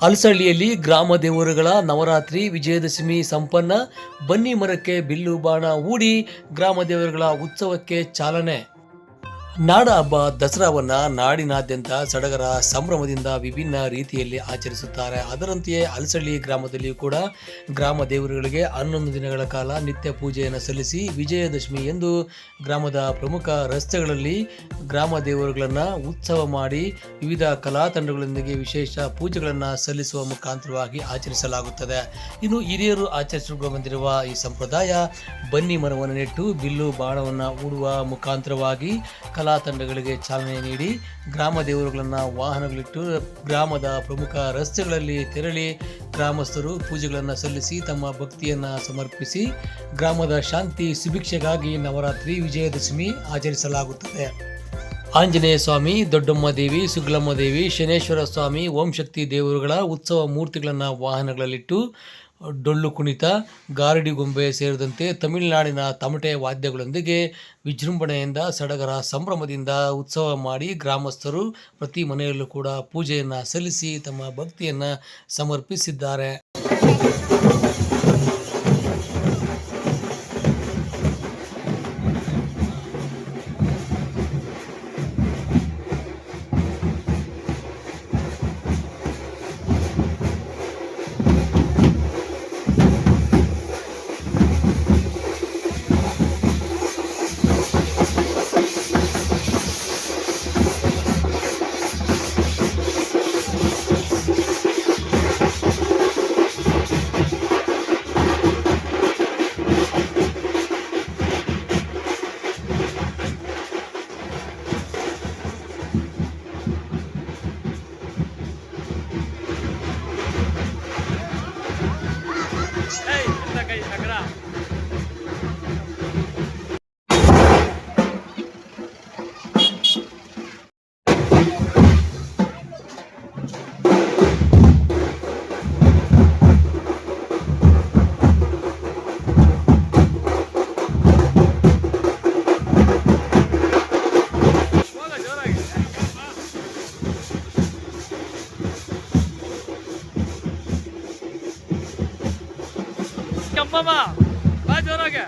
ಹಲಸಳ್ಳಿಯಲ್ಲಿ ಗ್ರಾಮ ದೇವರುಗಳ ನವರಾತ್ರಿ ವಿಜಯದಶಮಿ ಸಂಪನ್ನ ಬನ್ನಿ ಮರಕ್ಕೆ ಬಿಲ್ಲು ಬಾಣ ಹೂಡಿ ಗ್ರಾಮ ದೇವರುಗಳ ಉತ್ಸವಕ್ಕೆ ಚಾಲನೆ. ನಾಡ ಹಬ್ಬ ದಸರಾವನ್ನ ನಾಡಿನಾದ್ಯಂತ ಸಡಗರ ಸಂಭ್ರಮದಿಂದ ವಿಭಿನ್ನ ರೀತಿಯಲ್ಲಿ ಆಚರಿಸುತ್ತಾರೆ. ಅದರಂತೆಯೇ ಅಲಸಳ್ಳಿ ಗ್ರಾಮದಲ್ಲಿಯೂ ಕೂಡ ಗ್ರಾಮ ದೇವರುಗಳಿಗೆ ಹನ್ನೊಂದು ದಿನಗಳ ಕಾಲ ನಿತ್ಯ ಪೂಜೆಯನ್ನು ಸಲ್ಲಿಸಿ ವಿಜಯದಶಮಿ ಎಂದು ಗ್ರಾಮದ ಪ್ರಮುಖ ರಸ್ತೆಗಳಲ್ಲಿ ಗ್ರಾಮ ದೇವರುಗಳನ್ನು ಉತ್ಸವ ಮಾಡಿ ವಿವಿಧ ಕಲಾ ತಂಡಗಳೊಂದಿಗೆ ವಿಶೇಷ ಪೂಜೆಗಳನ್ನು ಸಲ್ಲಿಸುವ ಮುಖಾಂತರವಾಗಿ ಆಚರಿಸಲಾಗುತ್ತದೆ. ಇನ್ನು ಹಿರಿಯರು ಆಚರಿಸಿಕೊಂಡು ಬಂದಿರುವ ಈ ಸಂಪ್ರದಾಯ ಬನ್ನಿ ಮರವನ್ನು ನೆಟ್ಟು ಬಿಲ್ಲು ಬಾಣವನ್ನು ಹೂಡುವ ಮುಖಾಂತರವಾಗಿ ತಂಡಗಳಿಗೆ ಚಾಲನೆ ನೀಡಿ ಗ್ರಾಮ ದೇವರುಗಳನ್ನು ವಾಹನಗಳಿಟ್ಟು ಗ್ರಾಮದ ಪ್ರಮುಖ ರಸ್ತೆಗಳಲ್ಲಿ ತೆರಳಿ ಗ್ರಾಮಸ್ಥರು ಪೂಜೆಗಳನ್ನು ಸಲ್ಲಿಸಿ ತಮ್ಮ ಭಕ್ತಿಯನ್ನು ಸಮರ್ಪಿಸಿ ಗ್ರಾಮದ ಶಾಂತಿ ಸುಭಿಕ್ಷೆಗಾಗಿ ನವರಾತ್ರಿ ವಿಜಯದಶಮಿ ಆಚರಿಸಲಾಗುತ್ತದೆ. ಆಂಜನೇಯ ಸ್ವಾಮಿ, ದೊಡ್ಡಮ್ಮ ದೇವಿ, ಸುಗ್ಲಮ್ಮ ದೇವಿ, ಶನೇಶ್ವರ ಸ್ವಾಮಿ, ಓಂ ಶಕ್ತಿ ದೇವರುಗಳ ಉತ್ಸವ ಮೂರ್ತಿಗಳನ್ನು ವಾಹನಗಳಲ್ಲಿಟ್ಟು ಡೊಳ್ಳು ಕುಣಿತ, ಗಾರಡಿ ಗೊಂಬೆ ಸೇರಿದಂತೆ ತಮಿಳುನಾಡಿನ ತಮಟೆ ವಾದ್ಯಗಳೊಂದಿಗೆ ವಿಜೃಂಭಣೆಯಿಂದ ಸಡಗರ ಸಂಭ್ರಮದಿಂದ ಉತ್ಸವ ಮಾಡಿ ಗ್ರಾಮಸ್ಥರು ಪ್ರತಿ ಮನೆಯಲ್ಲೂ ಕೂಡ ಪೂಜೆಯನ್ನು ಸಲ್ಲಿಸಿ ತಮ್ಮ ಭಕ್ತಿಯನ್ನು ಸಮರ್ಪಿಸಿದ್ದಾರೆ. ಕಂಬಮ್ಮ ಬಾ ಜೋರಾಗೆ.